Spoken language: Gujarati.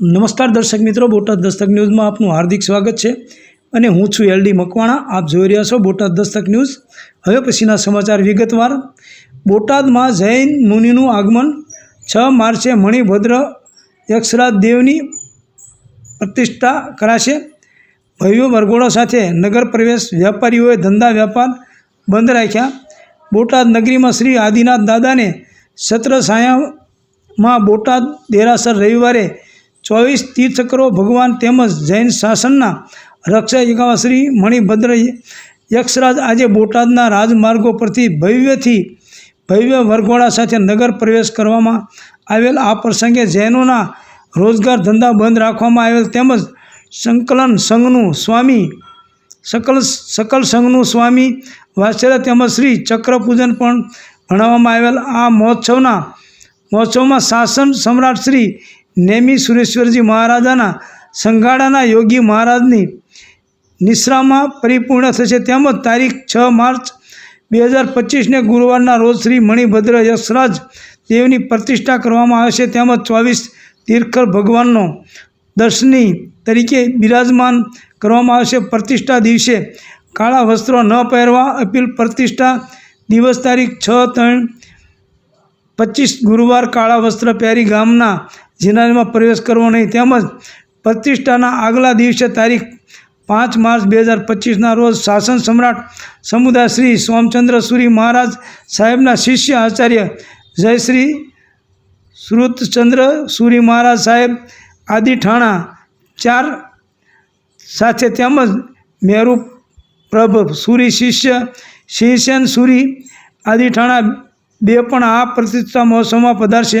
નમસ્કાર દર્શક મિત્રો, બોટાદ દસ્તક ન્યૂઝમાં આપનું હાર્દિક સ્વાગત છે અને હું છું એલડી મકવાણા. આપ જોઈ રહ્યા છો બોટાદ દસ્તક ન્યૂઝ. હવે પછીના સમાચાર વિગતવાર. બોટાદમાં જૈન મુનિનું આગમન છ માર્ચે મણિભદ્ર યક્ષરાજ દેવની પ્રતિષ્ઠા કરાશે. ભવ્ય વરઘોડા સાથે નગર પ્રવેશ વેપારીઓએ ધંધા વેપાર બંધ રાખ્યા. બોટાદ નગરીમાં શ્રી આદિનાથ દાદાને સત્ર સાયામાં બોટાદ દેરાસર રવિવારે ચોવીસ તીર્થકરો ભગવાન તેમજ જૈન શાસનના રક્ષક એકાવા શ્રી મણિભદ્ર યક્ષરાજ આજે બોટાદના રાજમાર્ગો પરથી ભવ્યથી ભવ્ય વરઘોડા સાથે નગર પ્રવેશ કરવામાં આવેલ. આ પ્રસંગે જૈનોના રોજગાર ધંધા બંધ રાખવામાં આવેલ તેમજ સંકલન સંઘનું સ્વામી, સકલ સકલ સંઘનું સ્વામી વાત્સલ્ય તેમજ શ્રી ચક્રપૂજન પણ ભણાવવામાં આવેલ. આ મહોત્સવના, મહોત્સવમાં શાસન સમ્રાટ શ્રી નેમી સુરેશ્વરજી મહારાજાના સંઘાડાના યોગી મહારાજની નિશ્રામાં પરિપૂર્ણ થશે. તેમજ તારીખ છ માર્ચ બે હજાર પચીસને ગુરુવારના રોજ શ્રી મણિભદ્ર યશરાજ દેવની પ્રતિષ્ઠા કરવામાં આવશે તેમજ ચોવીસ તીર્થકર ભગવાનનો દર્શની તરીકે બિરાજમાન કરવામાં આવશે પ્રતિષ્ઠા દિવસે કાળા વસ્ત્રો ન પહેરવા અપીલ. પ્રતિષ્ઠા દિવસ તારીખ છ ત્રણ પચીસ ગુરુવાર કાળા વસ્ત્ર પહેરી ગામના જિનારીમાં પ્રવેશ કરવો નહીં. તેમજ પ્રતિષ્ઠાના આગલા દિવસે તારીખ પાંચ માર્ચ બે હજાર પચીસના રોજ શાસન સમ્રાટ સમુદાય શ્રી સોમચંદ્ર સુરી મહારાજ સાહેબના શિષ્ય આચાર્ય જયશ્રી શ્રુતચંદ્ર સુરી મહારાજ સાહેબ, આદિ ઠાણા ચાર સાથે તેમજ મેરુ પ્રભ સુરી શિષ્ય, સિંહસેન સુરી, આદિ ઠાણા બે પણ આ પ્રતિષ્ઠા મહોત્સવમાં પધારશે.